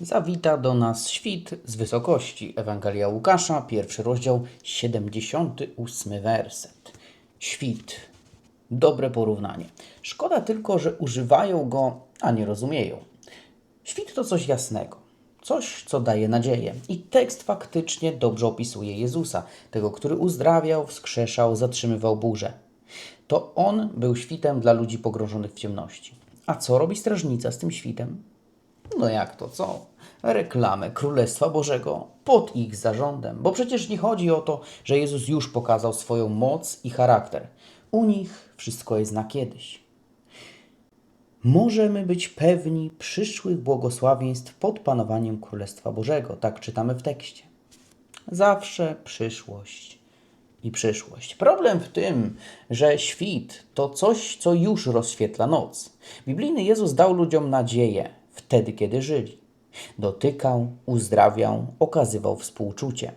zawita do nas świt z wysokości. Ewangelia Łukasza, pierwszy rozdział, 78 werset. Świt. Dobre porównanie. Szkoda tylko, że używają go, a nie rozumieją. Świt to coś jasnego, coś, co daje nadzieję. I tekst faktycznie dobrze opisuje Jezusa, tego, który uzdrawiał, wskrzeszał, zatrzymywał burzę. To on był świtem dla ludzi pogrążonych w ciemności. A co robi strażnica z tym świtem? No jak to co? Reklamę Królestwa Bożego pod ich zarządem. Bo przecież nie chodzi o to, że Jezus już pokazał swoją moc i charakter. U nich wszystko jest na kiedyś. Możemy być pewni przyszłych błogosławieństw pod panowaniem Królestwa Bożego. Tak czytamy w tekście. Zawsze przyszłość i przyszłość. Problem w tym, że świt to coś, co już rozświetla noc. Biblijny Jezus dał ludziom nadzieję wtedy, kiedy żyli. Dotykał, uzdrawiał, okazywał współczucie.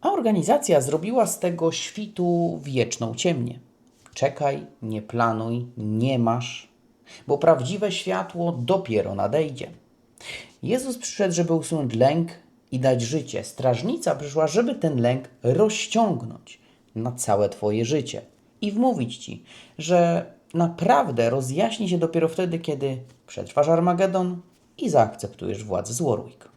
A organizacja zrobiła z tego świtu wieczną ciemnię. Czekaj, nie planuj, nie masz, bo prawdziwe światło dopiero nadejdzie. Jezus przyszedł, żeby usunąć lęk i dać życie. Strażnica przyszła, żeby ten lęk rozciągnąć na całe Twoje życie i wmówić Ci, że naprawdę rozjaśni się dopiero wtedy, kiedy przetrwasz Armagedon i zaakceptujesz władzę złorujk.